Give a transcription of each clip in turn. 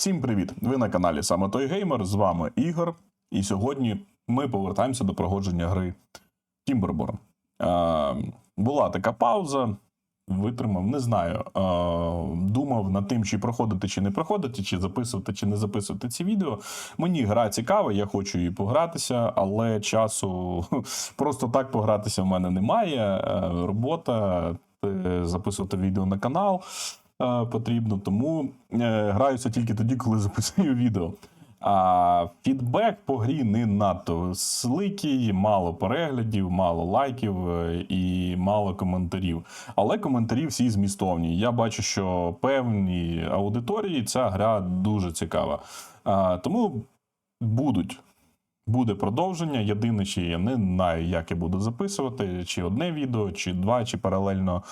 Всім привіт! Ви на каналі Саме Той Геймер. З вами Ігор. І сьогодні ми повертаємося до проходження гри Timberborn. Е, була така пауза, витримав, не знаю. Е, думав над тим, чи проходити, чи не проходити, чи записувати, чи не записувати ці відео. Мені гра цікава, я хочу її погратися, але часу просто так погратися в мене немає. Е, робота, е, записувати відео на канал потрібно, тому е, граюся тільки тоді, коли записую відео. А фідбек по грі не надто сликий, мало переглядів, мало лайків е, і мало коментарів. Але коментарі всі змістовні. Я бачу, що певній аудиторії ця гра дуже цікава. А, тому будуть. Буде продовження. Єдине, чи я не знаю, як я буду записувати, чи одне відео, чи два, чи паралельно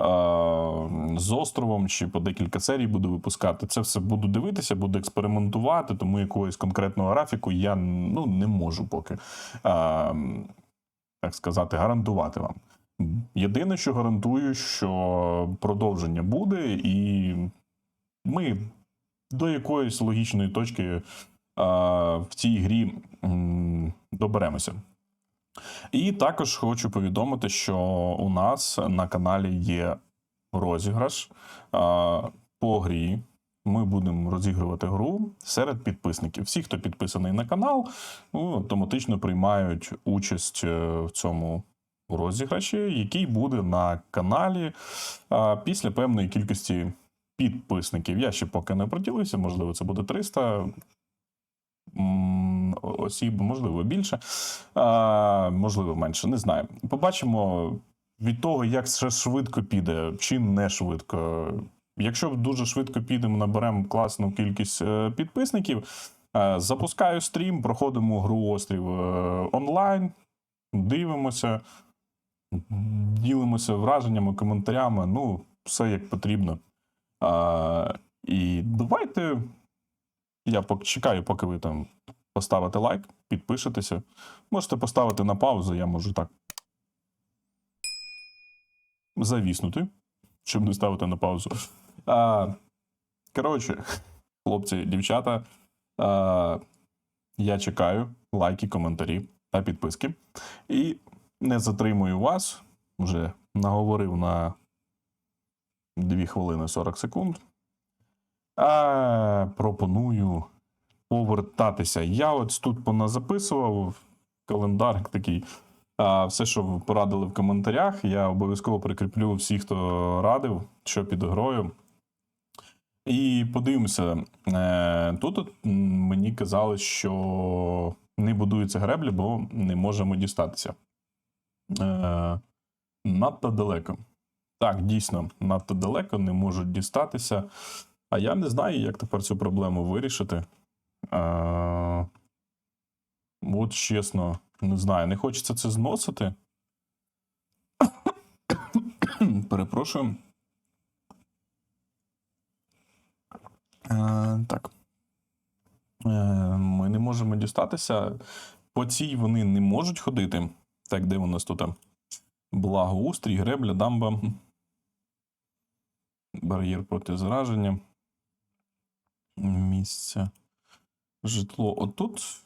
е- з островом, чи по декілька серій буду випускати. Це все буду дивитися, буду експериментувати, тому якогось конкретного графіку я ну, не можу поки, е- так сказати, гарантувати вам. Єдине, що гарантую, що продовження буде, і ми до якоїсь логічної точки в цій грі доберемося. І також хочу повідомити, що у нас на каналі є розіграш по грі. Ми будемо розігрувати гру серед підписників. Всі, хто підписаний на канал, ну, автоматично приймають участь е, в цьому розіграші, який буде на каналі після певної кількості підписників. Я ще поки не приділився, можливо, це буде 300 м, осіб, можливо, більше, можливо, менше, не знаю. Побачимо від того, як це швидко піде, чи не швидко. Якщо дуже швидко підемо, наберемо класну кількість е, підписників. е, Запускаю стрім, проходимо гру острів е, онлайн, дивимося, ділимося враженнями, коментарями. Ну, все як потрібно. І давайте я чекаю, поки ви там поставите лайк, підпишетеся. Можете поставити на паузу, я можу так. Завіснути, щоб не ставити на паузу. А, коротше, хлопці, дівчата, а, я чекаю лайки, коментарі та підписки. І не затримую вас. Вже наговорив на 2 хвилини 40 секунд. А, пропоную повертатися. Я от тут поназаписував календар такий. А, все, що ви порадили в коментарях, я обов'язково прикріплю всіх, хто радив, що під грою. І подивимося. Е, Тут от, мені казали, що не будуються греблі, бо не можемо дістатися. Е, Надто далеко. Так, дійсно, надто далеко не можуть дістатися. А я не знаю, як тепер цю проблему вирішити. А, от чесно, не знаю, не хочеться це зносити. Перепрошую. Е, так. Е, ми не можемо дістатися. По цій вони не можуть ходити. Так, де у нас тут? Благоустрій, гребля, дамба. Бар'єр проти зараження. Місце. Житло. Отут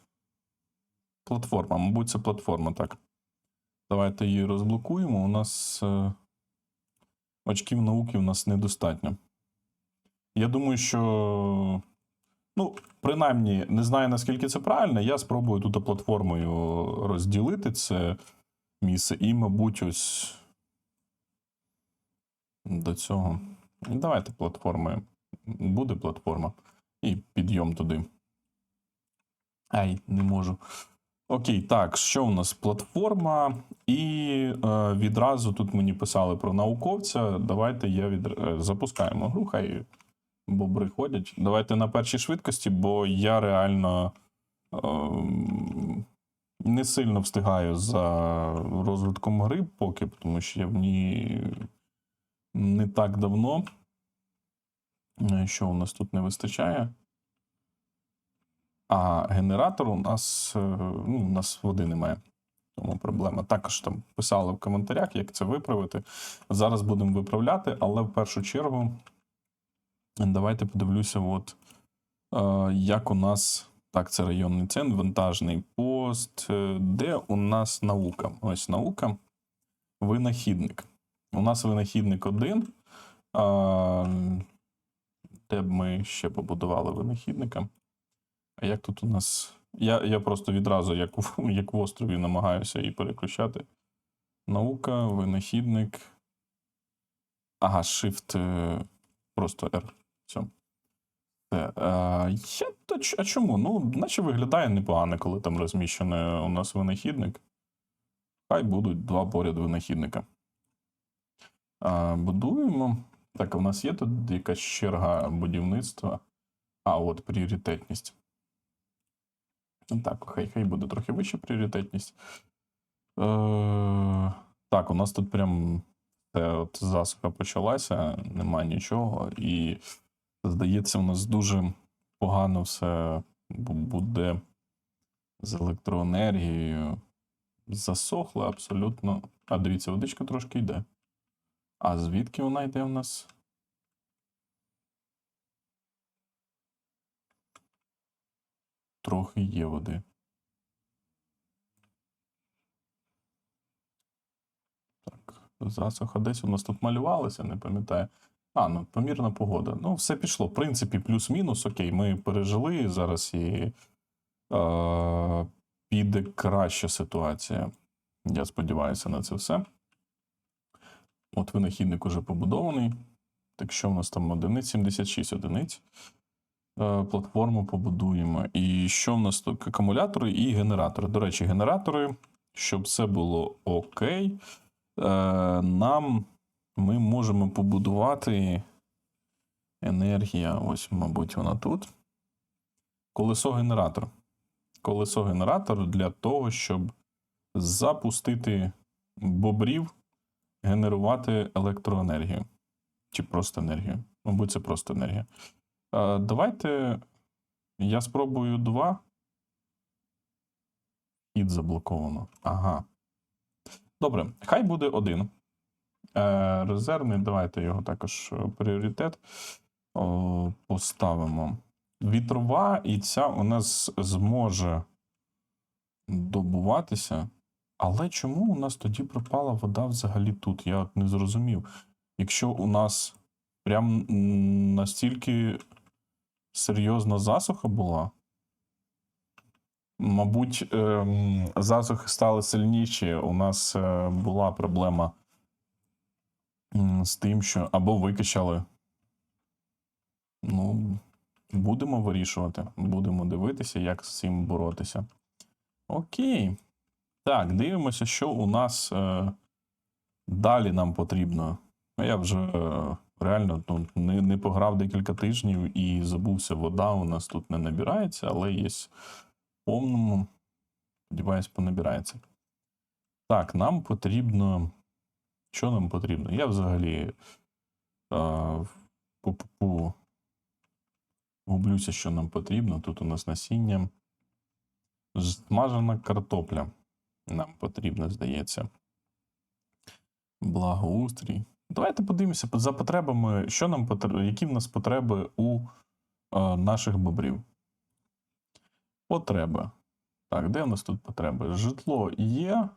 платформа. Мабуть, це платформа, так. Давайте її розблокуємо. У нас е, очків науки у нас недостатньо. Я думаю, що. Ну, принаймні, не знаю, наскільки це правильно. Я спробую тут платформою розділити це місце. І, мабуть, ось до цього. Давайте платформи. Буде платформа. І підйом туди. Ай, не можу. Окей, так, що у нас? Платформа. І е, відразу тут мені писали про науковця. Давайте я від... е, запускаємо гру, хай бобри ходять. Давайте на першій швидкості, бо я реально е, не сильно встигаю за розвитком гри поки, тому що я в ній не так давно. Е, Що у нас тут не вистачає? А генератор у нас, е, ну, у нас води немає. Тому проблема. Також там писали в коментарях, як це виправити. Зараз будемо виправляти, але в першу чергу давайте подивлюся, от Е, Як у нас. Так, це районний центр, вантажний пост. Е, Де у нас наука? Ось наука. Винахідник. У нас винахідник один. Де б ми ще побудували винахідника? А як тут у нас. Я, я просто відразу, як, в- як в острові, намагаюся її переключати. Наука, винахідник. Ага, Shift. е, Просто R. Все. Це, а, я, а чому? Ну, наче виглядає непогано, коли там розміщений у нас винахідник. Хай будуть два поряд винахідника. А, будуємо. Так, а в нас є тут якась черга будівництва. А, от пріоритетність. Ну, Так, хай, хай буде трохи вища пріоритетність. Е, так, у нас тут прям це от засуха почалася, нема нічого. І здається, у нас дуже погано все буде з електроенергією. Засохло абсолютно. А дивіться, водичка трошки йде. А звідки вона йде у нас? Трохи є води. Так, засуха десь у нас тут малювалося, не пам'ятаю. А, ну, помірна погода. Ну, все пішло. В принципі, плюс-мінус. Окей, ми пережили зараз і е, піде краща ситуація. Я сподіваюся на це все. От винахідник уже побудований. Так що в нас там одиниць? 76 одиниць. Е, Платформу побудуємо. І що в нас тут? Акумулятори і генератори. До речі, генератори, щоб все було окей, е, нам ми можемо побудувати енергія. Ось, мабуть, вона тут. Колесо-генератор. Колесо-генератор для того, щоб запустити бобрів, генерувати електроенергію. Чи просто енергію. Мабуть, це просто енергія. Давайте я спробую два. Хід заблоковано. Ага. Добре, хай буде один. Е, резервний, давайте його також е, пріоритет поставимо. Вітрова, і ця у нас зможе добуватися. Але чому у нас тоді пропала вода взагалі тут? Я не зрозумів. Якщо у нас прям настільки серйозна засуха була, мабуть, ем, засухи стали сильніші. У нас е, була проблема з тим, що або викачали. Ну, будемо вирішувати, будемо дивитися, як з цим боротися. Окей. Так, дивимося, що у нас е, далі нам потрібно. Я вже е, реально ну, не, не пограв декілька тижнів і забувся, вода у нас тут не набирається, але є повному. Сподіваюсь, понабирається. Так, нам потрібно. Що нам потрібно? Я взагалі е, пу-пу-пу гублюся, що нам потрібно. Тут у нас насіння. Смажена картопля. Нам потрібно, здається. Благоустрій. Давайте подивимося за потребами, що нам потр- які в нас потреби у е, наших бобрів. Потреби. Так, де у нас тут потреби? Житло є.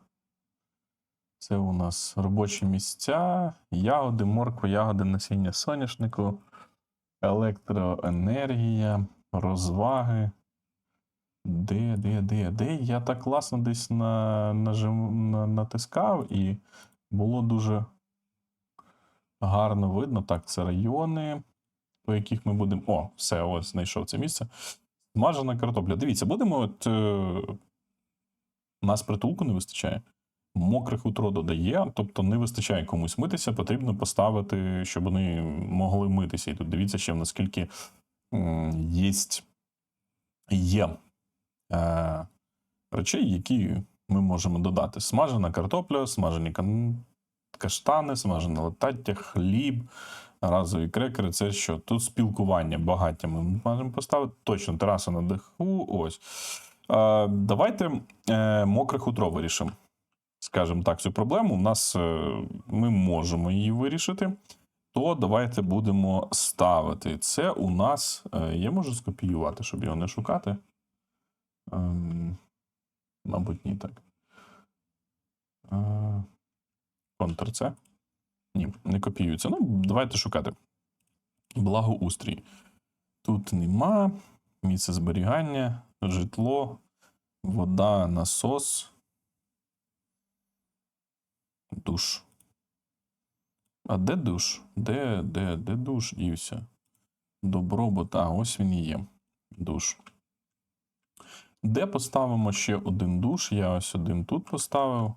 Це у нас робочі місця, ягоди, морква, ягоди, насіння соняшнику, електроенергія, розваги. Де, де, де, де? Я так класно десь на, нажим, на, натискав, і було дуже гарно видно. Так, це райони, по яких ми будемо. О, все, ось знайшов це місце. Смажена картопля. Дивіться, будемо. От, е... Нас притулку не вистачає. Мокрих утро додає, тобто не вистачає комусь митися, потрібно поставити, щоб вони могли митися. І тут дивіться ще наскільки єсть, є е, речей, які ми можемо додати: смажена картопля, смажені каштани, смажене латаття, хліб, разові крекери. Це що? Тут спілкування, багаття ми можемо поставити. Точно, тераса на даху. Ось. Е, давайте е, мокре хутро вирішимо. Скажімо так, цю проблему. У нас е, ми можемо її вирішити. то давайте будемо ставити. Це у нас. е, Я можу скопіювати, щоб його не шукати. Мабуть, ні так. Ctrl-C. Ні, не копіюється. Ну, давайте шукати. Благоустрій. Тут нема. Місце зберігання, житло, вода, насос. Душ. А де душ? Де, де, де душ дівся? Добробут. А, ось він і є. Душ. Де поставимо ще один душ? Я ось один тут поставив.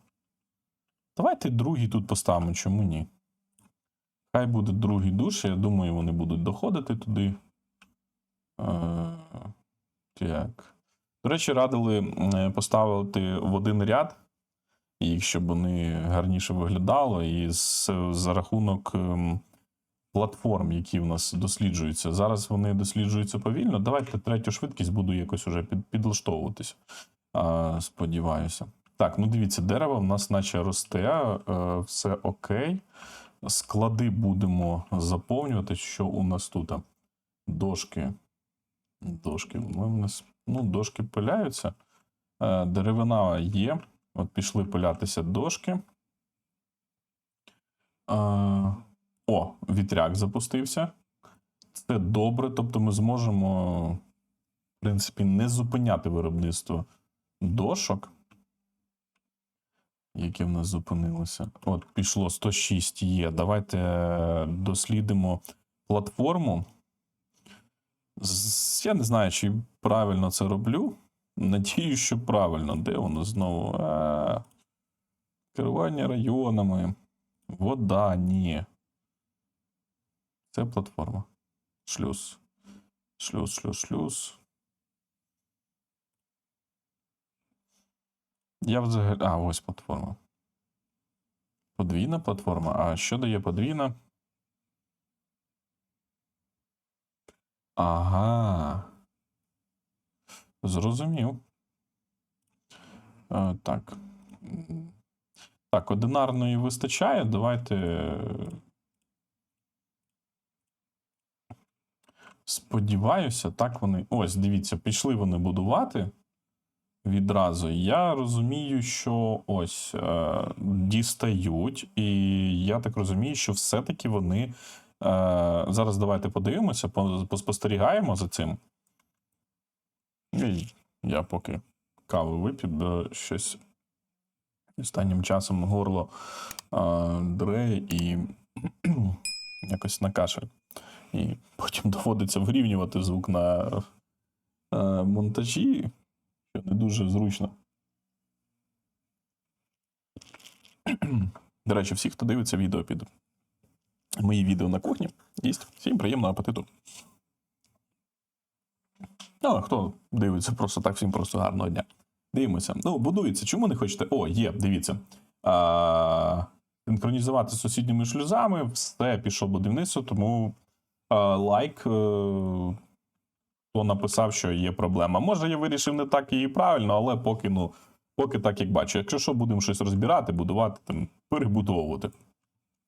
Давайте другий тут поставимо, чому ні? Хай буде другий душ, я думаю, вони будуть доходити туди. Е, Так. До речі, радили е, поставити в один ряд, їх, щоб вони гарніше виглядали, і за рахунок ем, платформ, які в нас досліджуються. Зараз вони досліджуються повільно. Давайте третю швидкість буду якось уже під, підлаштовуватись. А, сподіваюся. Так, ну дивіться, дерево в нас наче росте, е, все окей. Склади будемо заповнювати. Що у нас тут? Дошки. Дошки. В нас, ну, дошки пиляються. Е, Деревина є. От пішли пилятися дошки. О, вітряк запустився. Це добре. Тобто ми зможемо, в принципі, не зупиняти виробництво дошок. Яке в нас зупинилося. От, пішло 106 є. Давайте е, дослідимо платформу. Я не знаю, чи правильно це роблю. Надію, що правильно. Де воно знову? А, керування районами. Вода, ні. Це платформа. Шлюз. Шлюз, шлюз, шлюз. Я взагалі. А, ось платформа. Подвійна платформа. А що дає подвійна? Ага. Зрозумів. Е, так. Так, одинарної вистачає. Давайте. Сподіваюся, так вони. Ось, дивіться, пішли вони будувати відразу. Я розумію, що ось е, дістають, і я так розумію, що все-таки вони. Е, зараз давайте подивимося, поспостерігаємо за цим. І я поки каву вип'ю, бо щось останнім часом горло е, дре і якось на кашель. І потім доводиться вирівнювати звук на е, монтажі, що не дуже зручно. До речі, всі, хто дивиться відео під мої відео на кухні, їсть. Всім приємного апетиту. Ну, а хто дивиться просто так, всім просто гарного дня. Дивимося. Ну, будується. Чому не хочете? О, є, дивіться. А, синхронізувати з сусідніми шлюзами, все пішло будівництво, тому лайк. е, Хто написав, що є проблема. Може, я вирішив не так і правильно, але поки, ну, поки так, як бачу. Якщо що, будемо щось розбирати, будувати, там, перебудовувати.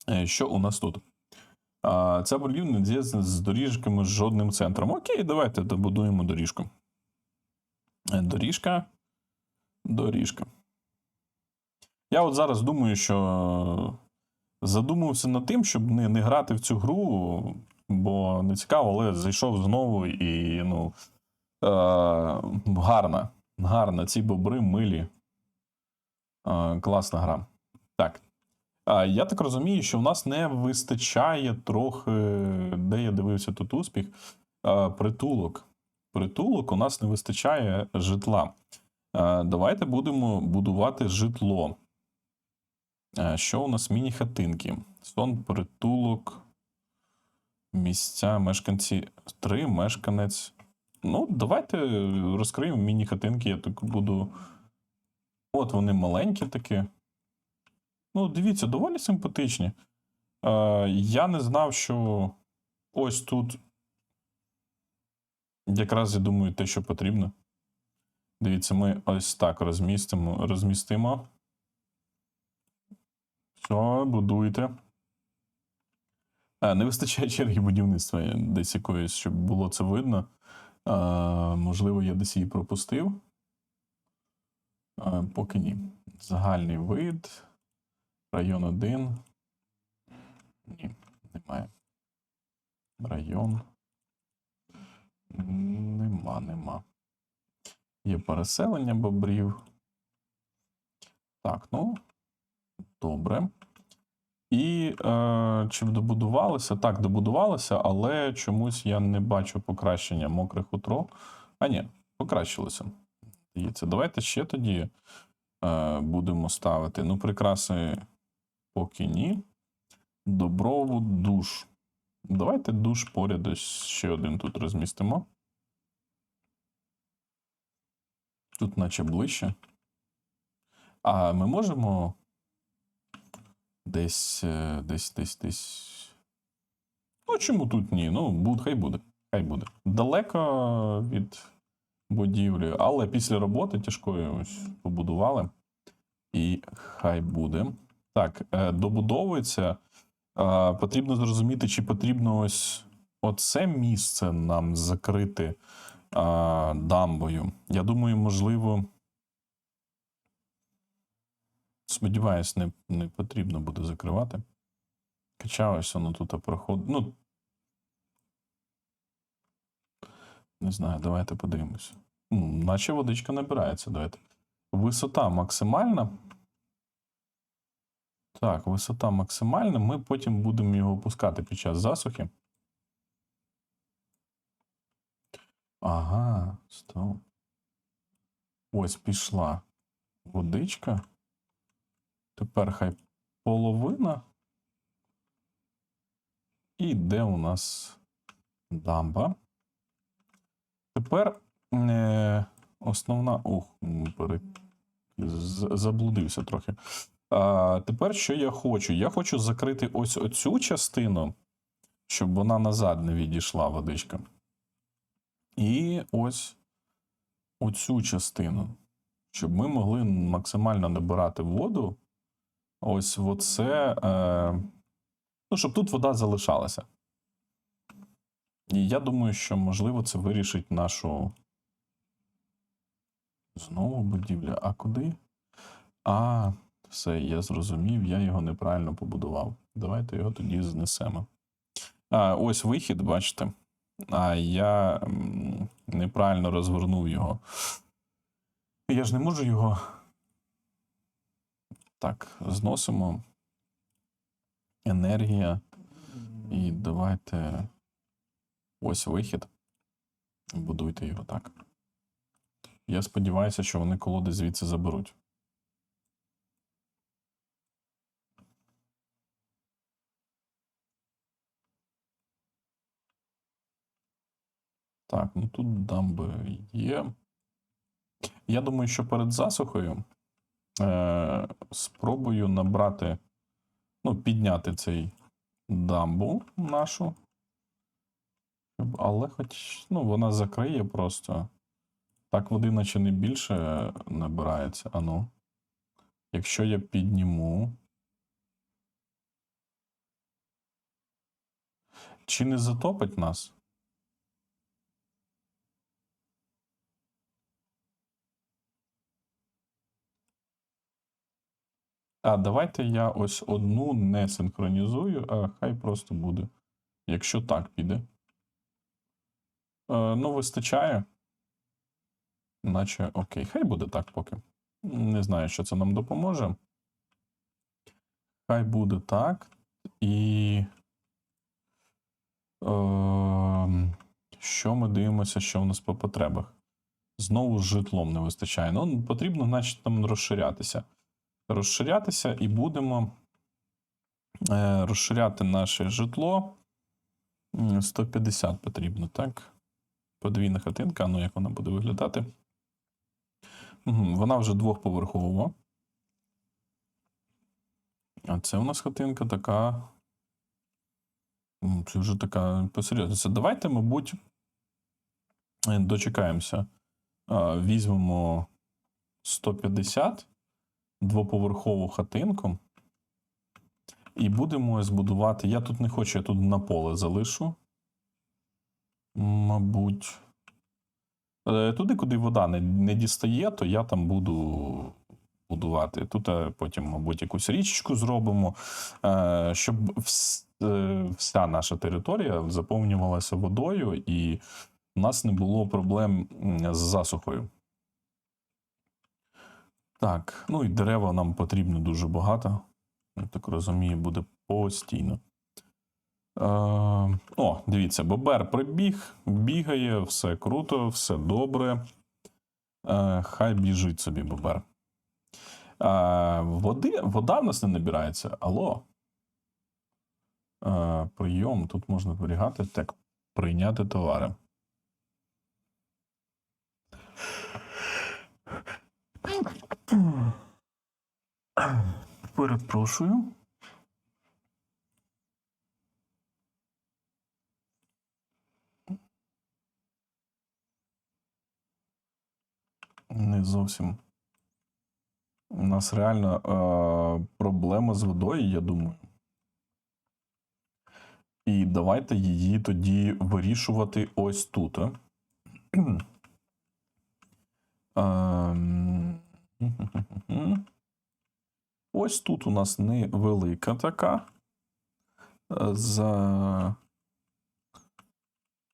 Е, Що у нас тут? А, Ця не зв'язана з доріжками з жодним центром. Окей, давайте добудуємо доріжку. Е, Доріжка. Доріжка. Я от зараз думаю, що задумався над тим, щоб не, не грати в цю гру, бо не цікаво, але зайшов знову і ну. Е, гарна. Гарна. Ці бобри милі. Е, класна гра. Так. А, Я так розумію, що в нас не вистачає трохи, де я дивився тут успіх, а, притулок. Притулок у нас не вистачає житла. А, Давайте будемо будувати житло. Що у нас міні-хатинки? Сон, притулок, місця, мешканці. Три, мешканець. Ну, давайте розкриємо міні-хатинки. Я так буду. От вони маленькі такі. Ну, дивіться, доволі симпатичні. Е, я не знав, що ось тут якраз я думаю, те, що потрібно. Дивіться, ми ось так розмістимо. розмістимо. Все, будуйте. Не вистачає черги будівництва десь якоїсь, щоб було це видно. Е, Можливо, я десь її пропустив. Е, Поки ні. Загальний вид. Район 1. Ні, немає. Район. Нема, нема. Є переселення бобрів. Так, ну. Добре. І е, чи добудувалося? Так, добудувалося, але чомусь я не бачу покращення мокре хутро. А ні, покращилося. Здається, давайте ще тоді е, будемо ставити. Ну, прикраси поки ні. Доброву душ. Давайте душ поряд ось ще один тут розмістимо. Тут, наче ближче. А ми можемо десь, е, десь, десь, десь. Ну, чому тут ні? Ну, буд, хай буде. Хай буде. Далеко від будівлі, але після роботи тяжкої ось побудували. І хай буде. Так, е, добудовується. Потрібно зрозуміти, чи потрібно ось оце місце нам закрити дамбою. Я думаю, можливо. Сподіваюсь, не, не потрібно буде закривати. Хоча ось воно тут проходить. Ну. Не знаю, давайте подивимось. Наче водичка набирається, давайте. Висота максимальна. Так, висота максимальна. Ми потім будемо його опускати під час засухи. Ага, стоп. Ось пішла водичка. Тепер хай половина. І де у нас дамба? Тепер е, основна. Ух, заблудився трохи. А, тепер що я хочу? Я хочу закрити ось оцю частину, щоб вона назад не відійшла водичка. І ось оцю частину, щоб ми могли максимально набирати воду. Ось оце. Е, ну, щоб тут вода залишалася. І я думаю, що можливо це вирішить нашу. Знову будівля. А куди? А, все, я зрозумів, я його неправильно побудував. Давайте його тоді знесемо. А, ось вихід, бачите. А я неправильно розвернув його. Я ж не можу його. Так, зносимо. Енергія. І давайте. Ось вихід. Будуйте його так. Я сподіваюся, що вони колоди звідси заберуть. Так, ну тут дамби є. Я думаю, що перед засухою е, спробую набрати, ну, підняти цей дамбу нашу. Але хоч, ну, вона закриє просто. Так води наче не більше набирається. А ну. Якщо я підніму. Чи не затопить нас? А, давайте я ось одну не синхронізую, а хай просто буде. Якщо так піде. Е, ну, вистачає. Наче окей, хай буде так поки. Не знаю, що це нам допоможе. Хай буде так. І. Е, що ми дивимося, що в нас по потребах? Знову з житлом не вистачає. Ну, потрібно, значить, там розширятися. Розширятися і будемо е, розширяти наше житло. 150 потрібно, так? Подвійна хатинка, ну як вона буде виглядати? Вона вже двохповерхова. А це у нас хатинка така. Це вже така посерйозніше. Давайте, мабуть, дочекаємося. Візьмемо 150 двоповерхову хатинку. І будемо ось будувати. Я тут не хочу, я тут на поле залишу. Мабуть. Е, Туди, куди вода не, не дістає, то я там буду будувати. Тут е, потім, мабуть, якусь річечку зробимо, е, щоб вся наша територія заповнювалася водою і у нас не було проблем з засухою. Так, ну і дерева нам потрібно дуже багато. Я так розумію, буде постійно. Е, о, дивіться, бобер прибіг, бігає, все круто, все добре. Е, хай біжить собі бобер. Е, води, вода в нас не набирається. Алло. Е, прийом. Тут можна зберігати. Так, прийняти товари. Перепрошую. Не зовсім. У нас реально е, проблема з водою, я думаю. І давайте її тоді вирішувати ось тут. а. Ем, Ось тут у нас невелика така. е, За...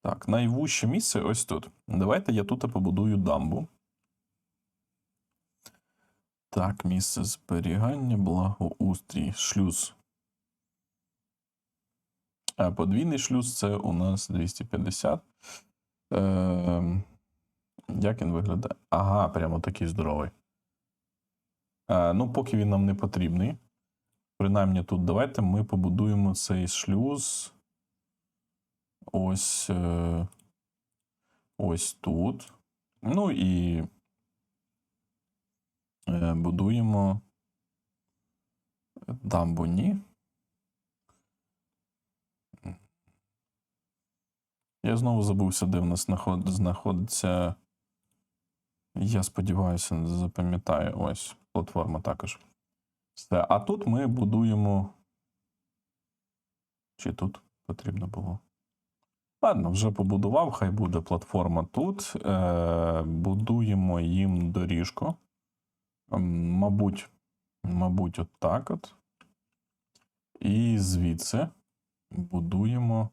Так, найвужче місце ось тут. Давайте я тут побудую дамбу. Так, місце зберігання, благоустрій, шлюз. А подвійний шлюз це у нас 250. Е, як він виглядає? Ага, прямо такий здоровий. Е, ну, поки він нам не потрібний. Принаймні тут давайте ми побудуємо цей шлюз. Ось. Е, ось тут. Ну і е, будуємо дамбу ні. Я знову забувся, де в нас знаход- знаходиться. Я сподіваюся, запам'ятаю. Ось платформа також. Все. А тут ми будуємо. Чи тут потрібно було? Ладно, вже побудував, хай буде платформа тут. Е, будуємо їм доріжку. М, Мабуть, мабуть, от так от. І звідси будуємо.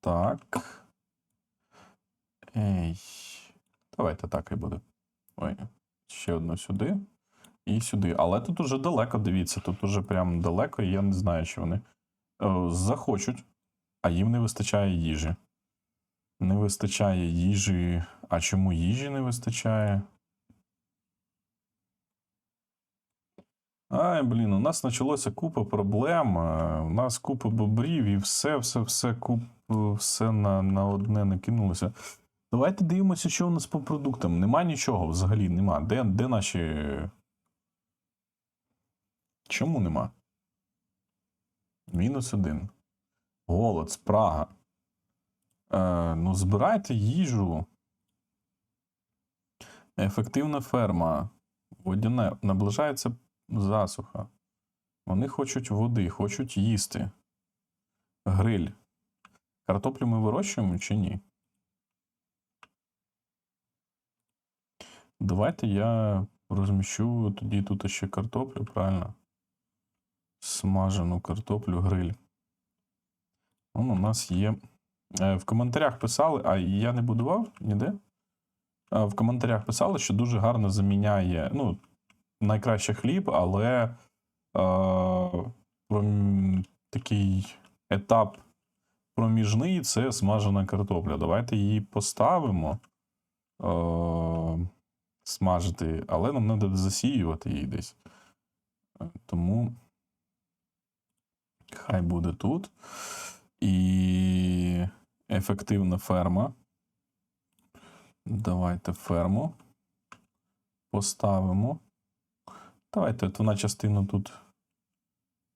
Так. Ей. Давайте так і буде. Ой, ще одну сюди. І сюди. Але тут уже далеко, дивіться, тут уже прям далеко, і я не знаю, чи вони е, захочуть, а їм не вистачає їжі. Не вистачає їжі. А чому їжі не вистачає? Ай, блін, у нас почалося купа проблем. е, У нас купа бобрів і все, все, все, куп, все на, на одне накинулося. Давайте дивимося, що у нас по продуктам. Нема нічого взагалі, нема. Де, де наші. Чому нема? Мінус один. Голод, спрага. Е, ну, збирайте їжу. Ефективна ферма. Водяне. Наближається засуха. Вони хочуть води, хочуть їсти. Гриль. Картоплю ми вирощуємо чи ні? Давайте я розміщу тоді тут ще картоплю, правильно? Смажену картоплю, гриль. Вон у нас є. Е, В коментарях писали, а я не будував ніде. В коментарях писали, що дуже гарно заміняє. Ну, найкраще хліб, але е, такий етап проміжний це смажена картопля. Давайте її поставимо. Е, смажити, але нам треба засіювати її десь. Е, Тому хай буде тут. І ефективна ферма. Давайте ферму поставимо. Давайте от вона частину тут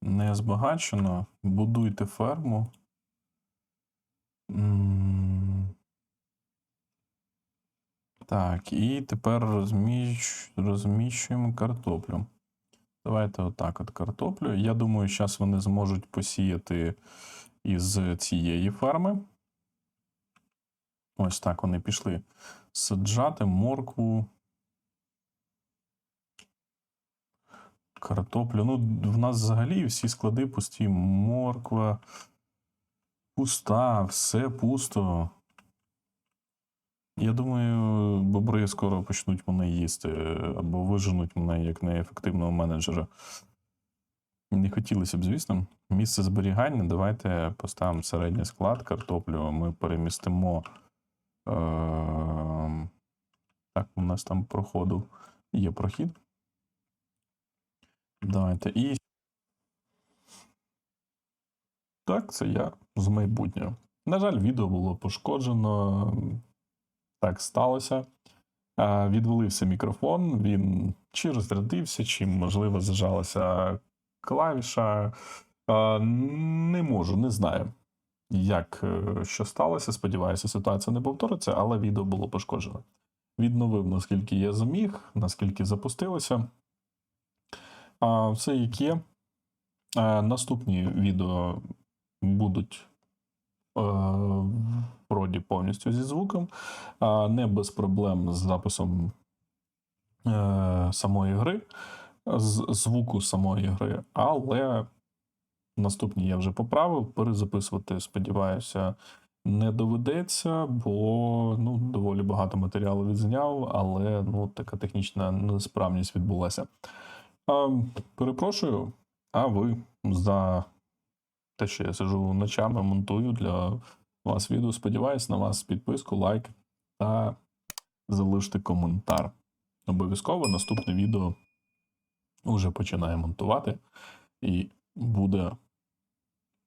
не збагачена. Будуйте ферму. М, Так, і тепер розміщ... розміщуємо картоплю. Давайте отак от картоплю. Я думаю, зараз вони зможуть посіяти із цієї ферми. Ось так вони пішли саджати моркву. Картоплю. Ну, в нас взагалі всі склади пусті. Морква. Пуста, все пусто. Я думаю, бобри скоро почнуть мене їсти або виженуть мене як неефективного менеджера. Не хотілося б, звісно. Місце зберігання. Давайте поставимо середній склад картоплю. Ми перемістимо. Е- так, у нас там проходив. Є прохід. Давайте. І. Так, це я з майбутнього. На жаль, відео було пошкоджено. Так сталося. Відвалився мікрофон, він чи розрядився, чи, можливо, зажалася клавіша. Не можу, не знаю, як е, що сталося. Сподіваюся, ситуація не повториться, але відео було пошкоджено. Відновив, наскільки я зміг, наскільки запустилося. Все як є. Наступні відео будуть вроді повністю зі звуком, не без проблем з записом е, самої гри, з звуку самої гри, але наступні я вже поправив. Перезаписувати, сподіваюся, не доведеться, бо ну, доволі багато матеріалу відзняв, але ну, така технічна несправність відбулася. Перепрошую, а ви за те, що я сижу ночами, монтую для вас відео. Сподіваюсь на вас підписку, лайк та залиште коментар. Обов'язково наступне відео вже починає монтувати і буде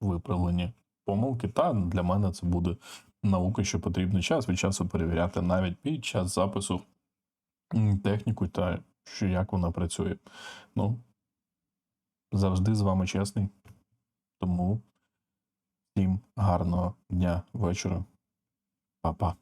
виправлені помилки. Та для мене це буде наука, що потрібно час від часу перевіряти навіть під час запису техніку та що як вона працює. Ну, завжди з вами чесний. Тому всім гарного дня, вечора. Па-па.